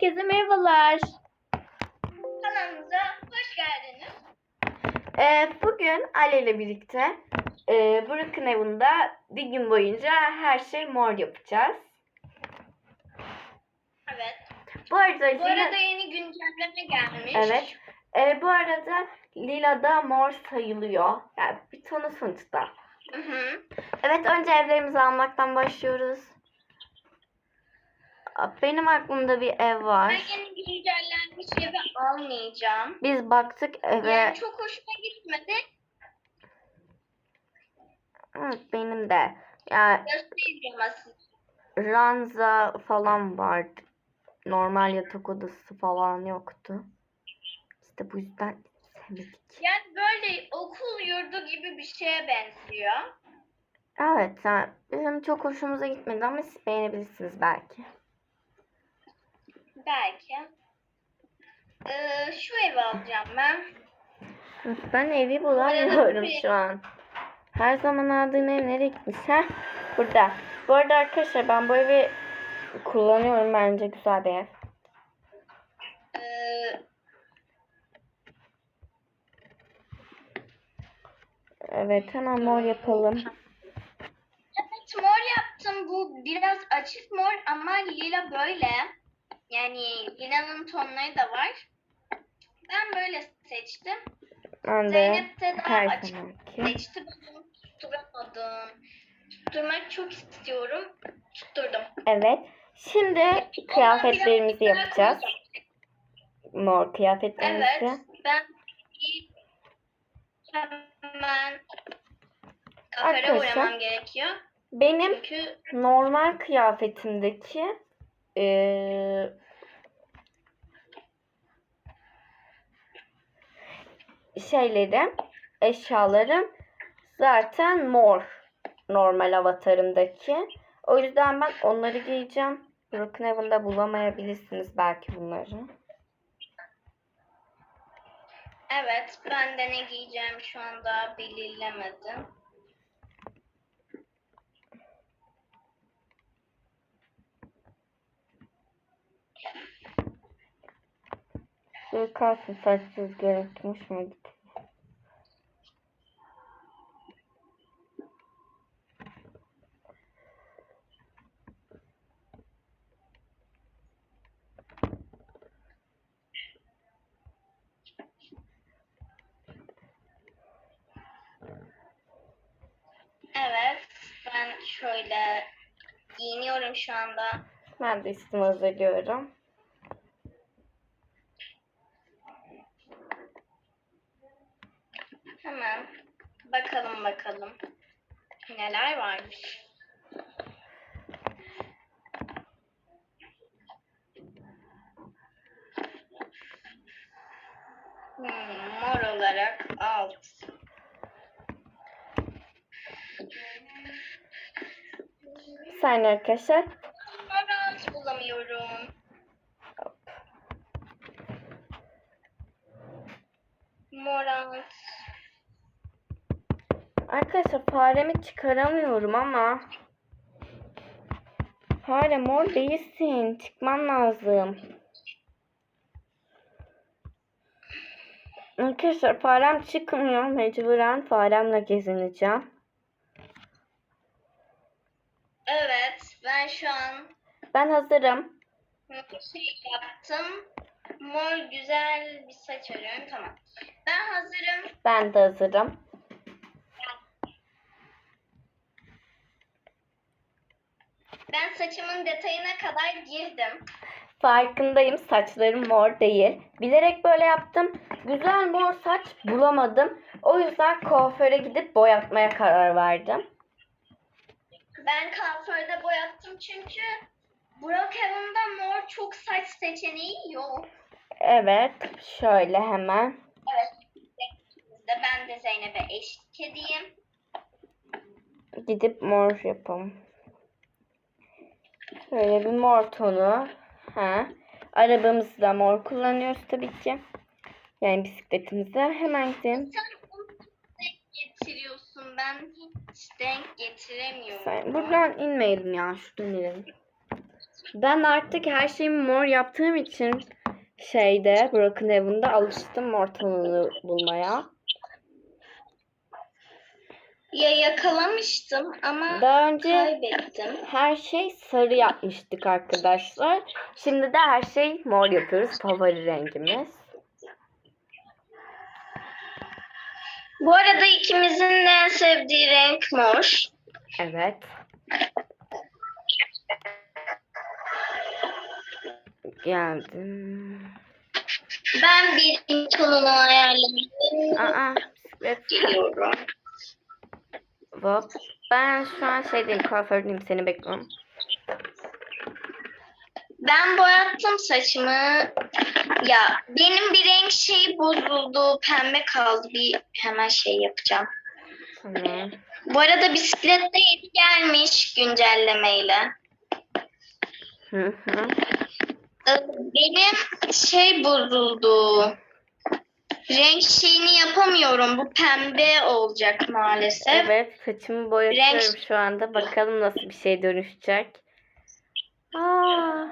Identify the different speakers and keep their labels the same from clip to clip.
Speaker 1: Herkese merhabalar.
Speaker 2: Kanalımıza hoş geldiniz.
Speaker 1: Ee, bugün Ale ile birlikte e, Brook'un evinde bir gün boyunca her şey mor yapacağız.
Speaker 2: Evet.
Speaker 1: Bu arada,
Speaker 2: Bu
Speaker 1: Lila,
Speaker 2: arada yeni güncelleme gelmiş.
Speaker 1: evet, e, bu arada Lila da mor sayılıyor. Yani bir tonu sonuçta.
Speaker 2: Hı hı.
Speaker 1: Evet önce evlerimizi almaktan başlıyoruz. Benim aklımda bir ev
Speaker 2: Ben
Speaker 1: var.
Speaker 2: yeni güncellenmiş evi almayacağım.
Speaker 1: Biz baktık eve.
Speaker 2: Yani çok hoşuma gitmedi.
Speaker 1: Evet, benim de. Yani ranza falan vardı. Normal yatak odası falan yoktu. İşte bu yüzden sevmedik.
Speaker 2: Yani böyle okul yurdu gibi bir şeye benziyor.
Speaker 1: Evet, yani bizim çok hoşumuza gitmedi ama siz beğenebilirsiniz belki.
Speaker 2: Belki. Ee, şu evi alacağım ben.
Speaker 1: Ben evi bulamıyorum
Speaker 2: bir-
Speaker 1: şu an. Her zaman aldığım ev nereye gitmiş? Heh, burada. Bu arada arkadaşlar ben bu evi kullanıyorum bence güzel bir ev.
Speaker 2: Ee,
Speaker 1: Evet hemen mor yapalım.
Speaker 2: evet mor yaptım. Bu biraz açık mor ama lila böyle. Yani lilanın tonları da var. Ben böyle seçtim.
Speaker 1: Ben
Speaker 2: Zeynep de daha açık seçti. Bunu tutturamadım. Tutturmak çok istiyorum. Tutturdum.
Speaker 1: Evet. Şimdi kıyafetlerimizi yapacağız. Mor kıyafetlerimizi.
Speaker 2: Evet. Ben hemen kafere
Speaker 1: Arkadaşlar.
Speaker 2: gerekiyor.
Speaker 1: Benim
Speaker 2: Çünkü
Speaker 1: normal kıyafetimdeki eee, şeylerim, eşyalarım zaten mor normal avatarımdaki. O yüzden ben onları giyeceğim. Brookhaven'da bulamayabilirsiniz belki bunları.
Speaker 2: evet ben de ne giyeceğim şu anda belirlemedim.
Speaker 1: Şöyle kalsın saçsız görüntüm hoşuma gitti.
Speaker 2: Evet ben şöyle giyiniyorum şu anda.
Speaker 1: Ben de üstümü hazırlıyorum.
Speaker 2: Hemen bakalım bakalım neler varmış. Hmm, mor olarak alt.
Speaker 1: Saniye arkadaşlar.
Speaker 2: Mor alt bulamıyorum. Mor alt.
Speaker 1: Arkadaşlar faremi çıkaramıyorum ama. Fare mor değilsin. Çıkman lazım. Arkadaşlar farem çıkmıyor. Mecburen faremle gezineceğim.
Speaker 2: Evet ben şu an
Speaker 1: Ben hazırım.
Speaker 2: şey yaptım. Mor güzel bir saç arıyorum. Tamam. Ben hazırım.
Speaker 1: Ben de hazırım.
Speaker 2: Ben saçımın detayına kadar girdim.
Speaker 1: Farkındayım saçlarım mor değil. Bilerek böyle yaptım. Güzel mor saç bulamadım. O yüzden kuaföre gidip boyatmaya karar verdim.
Speaker 2: Ben kuaförde boyattım çünkü Brookhaven'da mor çok saç seçeneği yok.
Speaker 1: Evet. Şöyle hemen.
Speaker 2: Evet. Ben de Zeynep'e eşlik edeyim.
Speaker 1: Gidip mor yapalım. Şöyle bir mor tonu. Ha. Arabamızı da mor kullanıyoruz tabii ki. Yani bisikletimizi hemen gidelim.
Speaker 2: Getiriyorsun. Ben hiç denk getiremiyorum.
Speaker 1: Sen- Buradan inmeyelim ya. Şuradan inelim. Ben artık her şeyi mor yaptığım için şeyde Broken Heaven'da alıştım mor tonunu bulmaya.
Speaker 2: Ya yakalamıştım ama
Speaker 1: Daha önce
Speaker 2: kaybettim.
Speaker 1: her şey sarı yapmıştık arkadaşlar. Şimdi de her şey mor yapıyoruz. Favori rengimiz.
Speaker 2: Bu arada ikimizin de en sevdiği renk mor.
Speaker 1: Evet. Geldim.
Speaker 2: Ben bir tonunu ayarlamıştım.
Speaker 1: Aa, bisiklet.
Speaker 2: Geliyorum.
Speaker 1: Hop. Ben şu an şeydeyim, kuafördeyim. Seni bekliyorum.
Speaker 2: Ben boyattım saçımı. Ya benim bir renk şeyi bozuldu. Pembe kaldı. Bir hemen şey yapacağım.
Speaker 1: Tamam.
Speaker 2: Bu arada bisiklet de yeni gelmiş güncellemeyle.
Speaker 1: Hı hı.
Speaker 2: Ee, Benim şey bozuldu. Renk şeyini yapamıyorum. Bu pembe olacak maalesef.
Speaker 1: Evet, saçımı boyatıyorum şu anda. Bakalım nasıl bir şey dönüşecek. Aa.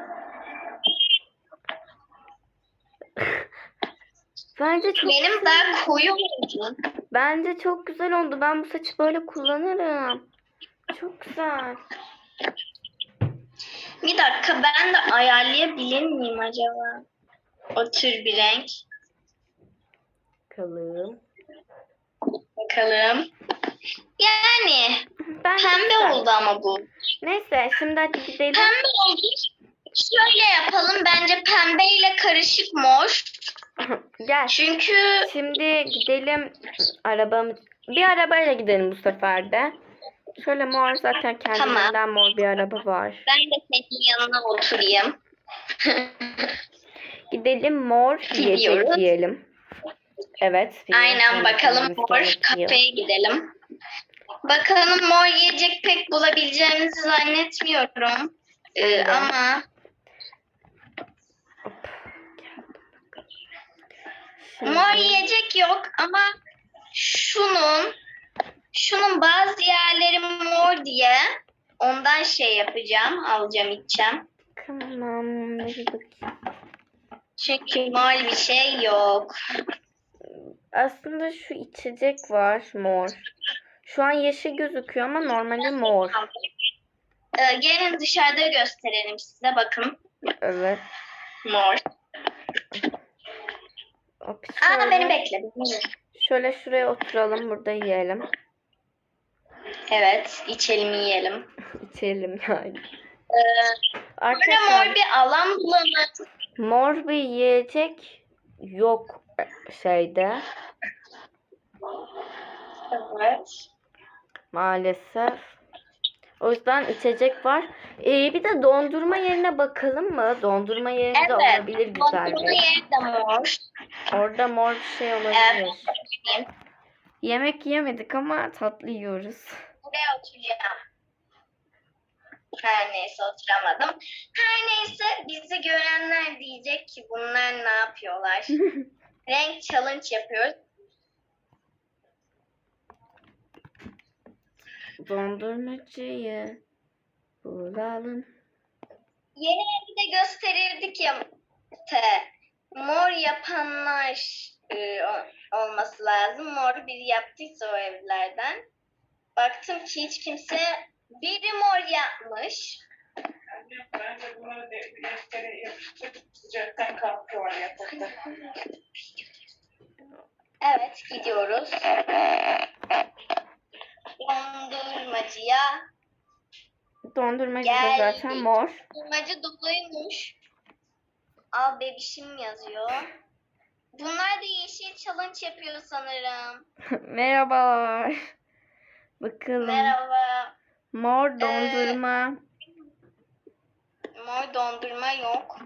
Speaker 1: Bence çok
Speaker 2: Benim
Speaker 1: güzel.
Speaker 2: daha koyu oldu.
Speaker 1: Bence çok güzel oldu. Ben bu saçı böyle kullanırım. Çok güzel.
Speaker 2: Bir dakika ben de ayarlayabilir miyim acaba? O tür bir renk.
Speaker 1: Bakalım.
Speaker 2: Bakalım. Yani
Speaker 1: Bence
Speaker 2: pembe
Speaker 1: güzel.
Speaker 2: oldu ama bu.
Speaker 1: Neyse şimdi hadi gidelim.
Speaker 2: Pembe oldu. Şöyle yapalım. Bence pembe ile karışık mor.
Speaker 1: Gel.
Speaker 2: Çünkü
Speaker 1: Şimdi gidelim arabamız. Bir arabayla gidelim bu sefer de. Şöyle mor zaten kendinden mor bir araba var.
Speaker 2: ben de senin yanına oturayım.
Speaker 1: Gidelim mor yiyecek
Speaker 2: Gidiyoruz.
Speaker 1: Evet.
Speaker 2: Aynen bakalım mor kafeye gidelim. Bakalım mor yiyecek pek bulabileceğimizi zannetmiyorum. Ee,
Speaker 1: Evet.
Speaker 2: ama
Speaker 1: Şimdi-
Speaker 2: mor yiyecek yok ama şunun şunun bazı yerleri mor diye ondan şey yapacağım, alacağım, içeceğim.
Speaker 1: Tamam. bir bakayım.
Speaker 2: Çünkü mor bir şey yok.
Speaker 1: Aslında şu içecek var mor. Şu an yeşil gözüküyor ama normalde mor.
Speaker 2: Ee, gelin dışarıda gösterelim size. Bakın
Speaker 1: Evet.
Speaker 2: mor.
Speaker 1: Hop,
Speaker 2: Aa
Speaker 1: şöyle,
Speaker 2: beni bekle.
Speaker 1: şöyle şuraya oturalım burada yiyelim.
Speaker 2: Evet, içelim yiyelim.
Speaker 1: İçelim yani.
Speaker 2: Ee,
Speaker 1: Arkadaşlar
Speaker 2: mor bir alan bulalım.
Speaker 1: mor bir yiyecek yok şeyde
Speaker 2: Evet.
Speaker 1: maalesef. O yüzden içecek var. Ee, bir de dondurma yerine bakalım mı? Dondurma yerinde
Speaker 2: Evet.
Speaker 1: olabilir güzel
Speaker 2: Dondurma
Speaker 1: bir.
Speaker 2: yeri de mor.
Speaker 1: Orada mor bir şey olabilir.
Speaker 2: Evet.
Speaker 1: Yemek yemedik ama tatlı yiyoruz.
Speaker 2: Buraya oturacağım. Her neyse oturamadım. Her neyse bizi görenler diyecek ki bunlar ne yapıyorlar? Renk challenge yapıyoruz.
Speaker 1: Dondurmacıyı bulalım.
Speaker 2: Yeni evi de gösterirdik ya te. Mor yapanlar e, olması lazım. Mor biri yaptıysa o evlerden. Baktım ki hiç kimse biri mor yapmış.
Speaker 3: Bence bunları de deftere yapıştırıp sıcaktan kalkıyorlar yatakta.
Speaker 2: Evet gidiyoruz. Dondurmacıya.
Speaker 1: Dondurmacı da
Speaker 2: Geldik.
Speaker 1: zaten mor.
Speaker 2: Dondurmacı doluymuş. Al bebişim yazıyor. Bunlar da yeşil challenge yapıyor sanırım.
Speaker 1: Merhabalar. Bakalım.
Speaker 2: Merhaba.
Speaker 1: Mor dondurma.
Speaker 2: Mor dondurma yok.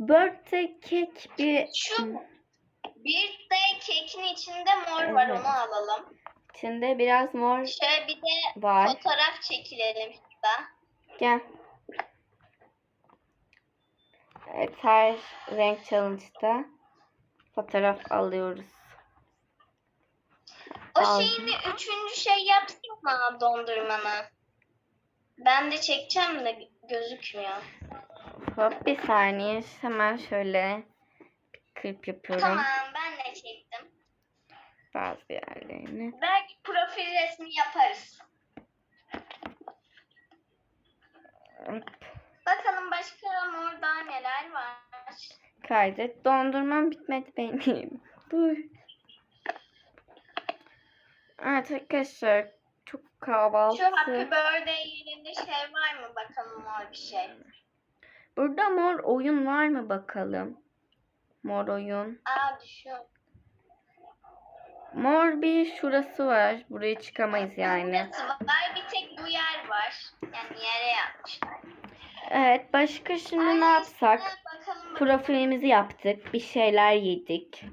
Speaker 1: Birthday kek bir
Speaker 2: Şu birthday kekin içinde mor var
Speaker 1: Evet.
Speaker 2: onu alalım.
Speaker 1: içinde biraz mor
Speaker 2: Şöyle bir de
Speaker 1: var.
Speaker 2: fotoğraf çekilelim şurada.
Speaker 1: Gel. Evet her renk challenge'da fotoğraf alıyoruz.
Speaker 2: O
Speaker 1: Aldım.
Speaker 2: şeyini üçüncü şey yapsana dondurmanı. Ben de çekeceğim de gözükmüyor.
Speaker 1: Hop bir saniye hemen şöyle bir kırp yapıyorum
Speaker 2: Tamam ben de çektim.
Speaker 1: bazı yerlerini.
Speaker 2: Belki profil resmi yaparız.
Speaker 1: Hop,
Speaker 2: Bakalım başka orada neler var.
Speaker 1: Kaydet. Dondurmam bitmedi benim. Dur. Evet arkadaşlar çok
Speaker 2: Şu
Speaker 1: kahvaltı.
Speaker 2: Happy Birthday yerinde şey var mı bakalım mor bir şey.
Speaker 1: Burada mor oyun var mı bakalım? Mor oyun.
Speaker 2: Aa düşüyor.
Speaker 1: Mor bir şurası var. Buraya çıkamayız yani.
Speaker 2: Burası var bir tek bu yer var. Yani yere yapmışlar.
Speaker 1: Evet başka şimdi ne
Speaker 2: Ay,
Speaker 1: yapsak?
Speaker 2: üstüne Bakalım bakalım.
Speaker 1: Profilimizi yaptık. Bir şeyler yedik.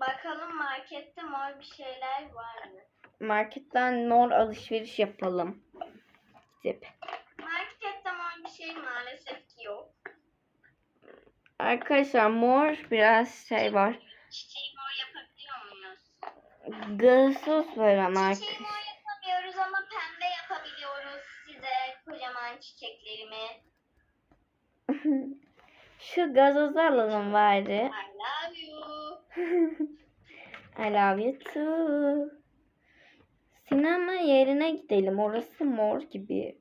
Speaker 2: Bakalım markette mor bir şeyler var mı?
Speaker 1: Marketten mor alışveriş yapalım. Gidip.
Speaker 2: Markette mor bir şey maalesef ki yok.
Speaker 1: Arkadaşlar mor biraz şey var.
Speaker 2: Çiçeği mor yapabiliyor muyuz?
Speaker 1: Gazoz var ama.
Speaker 2: Çiçeği mor yapamıyoruz ama pembe yapabiliyoruz size kocaman çiçeklerimi.
Speaker 1: Şu bari.
Speaker 2: I love you.
Speaker 1: I love you too. Sinema yerine gidelim. Orası mor gibi.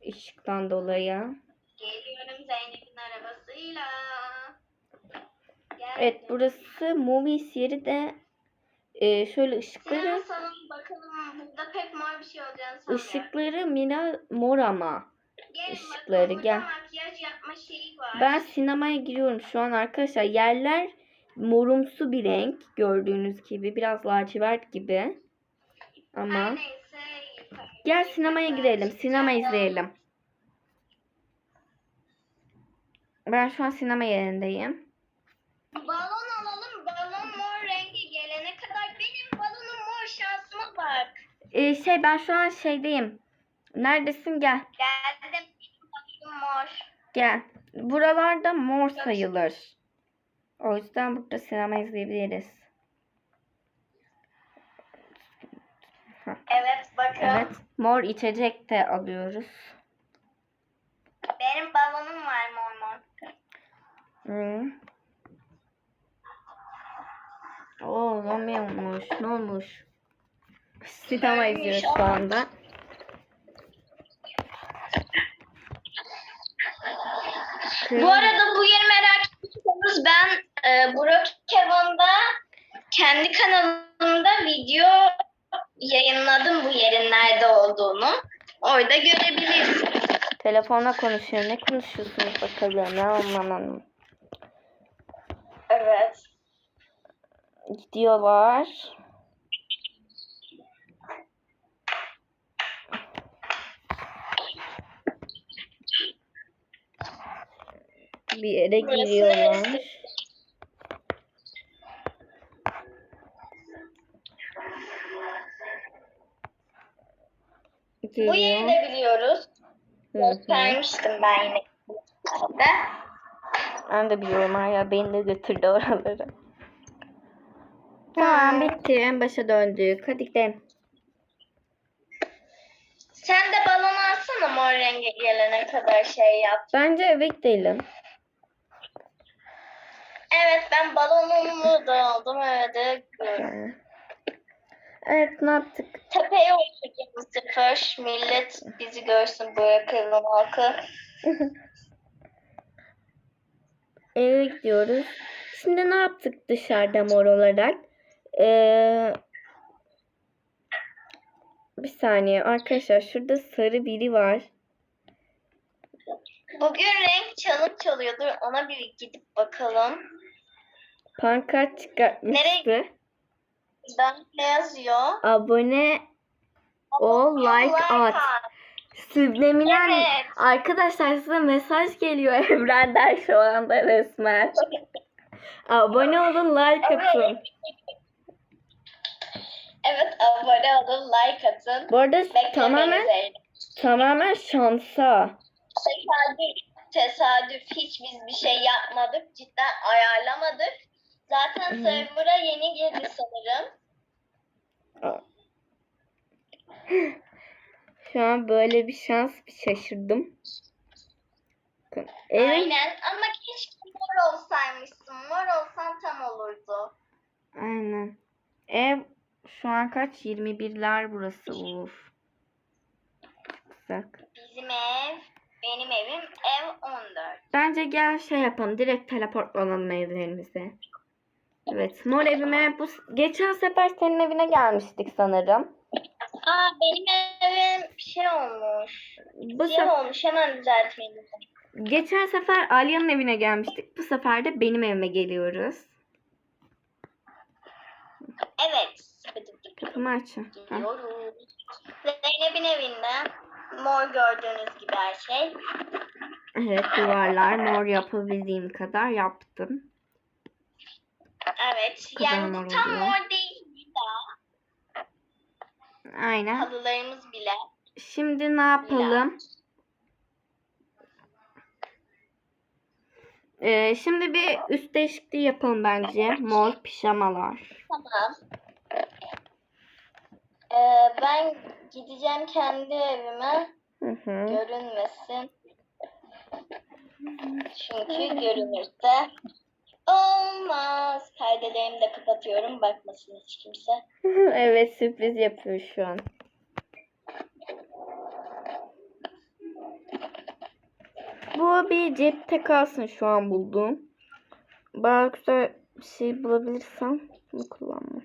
Speaker 1: Işıktan dolayı.
Speaker 2: Geliyorum Zeynep'in arabasıyla. Geldim.
Speaker 1: Evet burası movies yeri de e, şöyle
Speaker 2: Sinema
Speaker 1: ışıkları
Speaker 2: salonu bakalım. Burada pek mor bir şey olacağını sanmıyorum.
Speaker 1: ışıkları mira mor ama.
Speaker 2: Gelin
Speaker 1: ışıkları,
Speaker 2: bakalım, burada
Speaker 1: gel.
Speaker 2: makyaj yapma şeyi var.
Speaker 1: Ben sinemaya giriyorum şu an arkadaşlar. Yerler morumsu bir renk gördüğünüz gibi. Biraz lacivert gibi. Ama gel sinemaya girelim. Sinema izleyelim. Ben şu an sinema yerindeyim.
Speaker 2: Balon alalım. Balon mor rengi gelene kadar benim balonum mor şansıma bak.
Speaker 1: Ee, şey ben şu an şeydeyim. Neredesin gel.
Speaker 2: Geldim. Benim balonum mor.
Speaker 1: Gel. Buralarda mor sayılır. O yüzden burada sinema izleyebiliriz.
Speaker 2: Evet bakın.
Speaker 1: Evet. Mor içecek de alıyoruz.
Speaker 2: Benim balonum var mor mor.
Speaker 1: Hmm. Oo zombi olmuş. Ne olmuş? Sinema izliyoruz şu
Speaker 2: ama.
Speaker 1: anda.
Speaker 2: Bu arada bu e, Brookhaven'da kendi kanalımda video yayınladım bu yerin nerede olduğunu. Orada görebilirsiniz.
Speaker 1: Telefonla konuşuyor. Ne konuşuyorsunuz bakalım? Aman aman.
Speaker 2: Evet.
Speaker 1: Gidiyorlar. Bir yere giriyorlar.
Speaker 2: Neresi? Bu yeri de biliyoruz. Göstermiştim ben yine.
Speaker 1: Ben de biliyorum hala beni de götürdü oralara. Tamam bitti. En başa döndük. Hadi gidelim.
Speaker 2: Sen de balon alsana mor rengi gelene kadar şey yap.
Speaker 1: Bence eve gidelim.
Speaker 2: Evet ben balonumu da aldım.
Speaker 1: Ee, Evet ne yaptık?
Speaker 2: Tepeye uçacağız sıfır. Millet bizi görsün bırakalım halkı.
Speaker 1: Eve gidiyoruz. Şimdi ne yaptık dışarıda mor olarak? Ee, bir saniye arkadaşlar şurada sarı biri var.
Speaker 2: Bugün renk çalıp çalıyordur. Ona bir gidip bakalım.
Speaker 1: Pankart çıkartmıştı.
Speaker 2: Ben ne yazıyor?
Speaker 1: Abone ol, like at. Subliminal.
Speaker 2: Evet.
Speaker 1: Arkadaşlar size mesaj geliyor evrenden şu anda resmen. Abone olun, like atın.
Speaker 2: Evet. Abone olun, like atın.
Speaker 1: Bu arada
Speaker 2: Beklemeniz
Speaker 1: tamamen
Speaker 2: eğlenin.
Speaker 1: tamamen şansa.
Speaker 2: Tesadüf, tesadüf hiç biz bir şey yapmadık. Cidden ayarlamadık. Zaten
Speaker 1: Hı.
Speaker 2: server'a yeni girdi sanırım.
Speaker 1: Şu an böyle bir şans bir şaşırdım. Bakın, Evin
Speaker 2: Aynen ama keşke mor olsaymışsın. Mor olsan tam olurdu.
Speaker 1: Aynen. Ev şu an kaç? 21'ler burası. Uf. Güzel.
Speaker 2: Bizim ev, benim evim ev 14.
Speaker 1: Bence gel şey yapalım. Direkt teleportlanalım evlerimize. Evet. Mor evime bu geçen sefer senin evine gelmiştik sanırım.
Speaker 2: Aa benim evim bir şey olmuş.
Speaker 1: Bu
Speaker 2: Siyah
Speaker 1: sefer
Speaker 2: olmuş hemen düzeltmeliyim.
Speaker 1: geçen sefer Alya'nın evine gelmiştik. Bu sefer de benim evime geliyoruz.
Speaker 2: Evet.
Speaker 1: Kapımı açın. Heh.
Speaker 2: Gidiyoruz. Zeynep'in evinde mor gördüğünüz gibi her şey.
Speaker 1: Evet duvarlar mor yapabildiğim kadar yaptım.
Speaker 2: Evet. Yani
Speaker 1: mor
Speaker 2: tam
Speaker 1: oluyor.
Speaker 2: mor değil daha.
Speaker 1: Aynen.
Speaker 2: Halılarımız bile.
Speaker 1: Şimdi ne yapalım? Ee, şimdi bir üst değişikliği yapalım bence. Mor pijamalar.
Speaker 2: Tamam. Ee, ben gideceğim kendi evime.
Speaker 1: Hı hı.
Speaker 2: Görünmesin. Çünkü görünürse olmaz. Perdelerimi de kapatıyorum. Bakmasın hiç kimse.
Speaker 1: evet sürpriz yapıyor şu an. Bu bir cepte kalsın şu an bulduğum. Daha güzel bir şey bulabilirsem bunu kullanmam.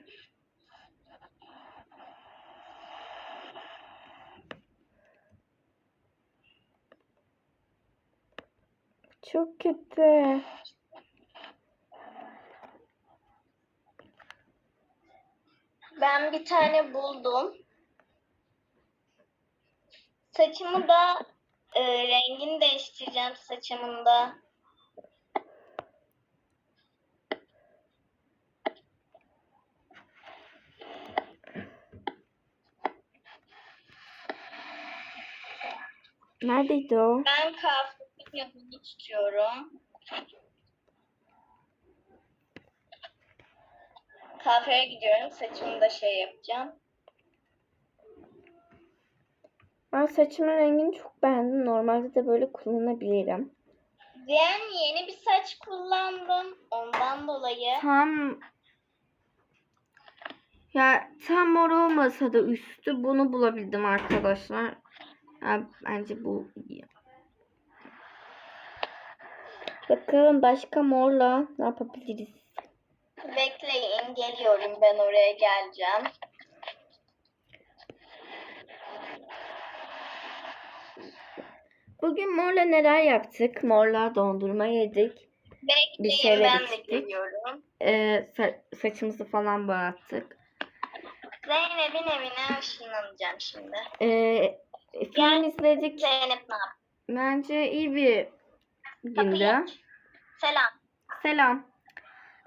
Speaker 1: Çok kötü.
Speaker 2: Ben bir tane buldum. Saçımı da e, rengini değiştireceğim saçımın da.
Speaker 1: Neredeydi o?
Speaker 2: Ben kahvenin yanını tutuyorum. Kahveye gidiyorum. Saçımı da şey yapacağım.
Speaker 1: Ben saçımın rengini çok beğendim. Normalde de böyle kullanabilirim.
Speaker 2: Ben yeni bir saç kullandım. Ondan dolayı.
Speaker 1: Tam ya tam mor olmasa da üstü bunu bulabildim arkadaşlar. Ya, bence bu iyi. Bakalım başka morla ne yapabiliriz?
Speaker 2: Bekleyin. Geliyorum. Ben oraya geleceğim.
Speaker 1: Bugün morla neler yaptık? Morla dondurma yedik.
Speaker 2: Bekleyin.
Speaker 1: şeyler
Speaker 2: ben de
Speaker 1: içtik.
Speaker 2: geliyorum.
Speaker 1: Ee, sa- saçımızı falan boyattık.
Speaker 2: Zeynep'in evine ışınlanacağım şimdi.
Speaker 1: Ee, film izledik.
Speaker 2: Zeynep ne yapıyor?
Speaker 1: Bence iyi bir gündü.
Speaker 2: Selam.
Speaker 1: Selam.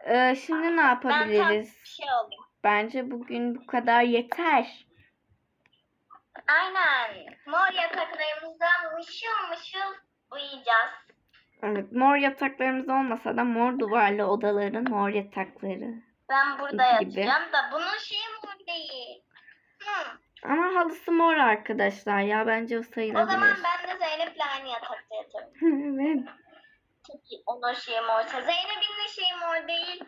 Speaker 1: Ee, şimdi ne
Speaker 2: Ben
Speaker 1: yapabiliriz?
Speaker 2: bir şey olayım.
Speaker 1: Bence bugün bu kadar yeter.
Speaker 2: Aynen. Mor yataklarımızda mışıl mışıl uyuyacağız.
Speaker 1: Evet, mor yataklarımız olmasa da mor duvarlı odaların mor yatakları.
Speaker 2: Ben burada
Speaker 1: Gibi.
Speaker 2: yatacağım da bunun şeyi mor değil. Hı.
Speaker 1: Ama halısı mor arkadaşlar ya bence o
Speaker 2: O
Speaker 1: sayılabilir.
Speaker 2: zaman ben de Zeynep'le aynı yatakta yatarım.
Speaker 1: evet.
Speaker 2: Çünkü onun şeyi morsa. Zeynep'in de şeyi mor değil.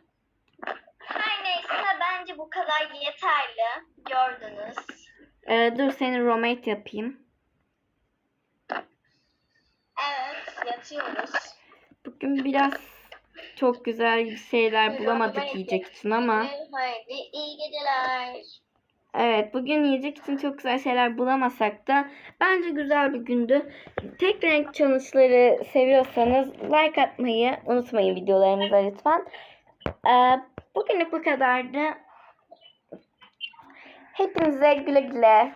Speaker 2: Her neyse bence bu kadar yeterli. Gördünüz.
Speaker 1: Ee, dur seni romate yapayım.
Speaker 2: Evet yatıyoruz.
Speaker 1: Bugün biraz çok güzel şeyler bulamadık yiyecek için ama
Speaker 2: Haydi iyi geceler.
Speaker 1: Evet, bugün yiyecek için çok güzel şeyler bulamasak da bence güzel bir gündü. Tek renk challenge'ları seviyorsanız like atmayı unutmayın videolarımıza lütfen. Ee, bugünlük bu kadardı. Hepinize güle güle.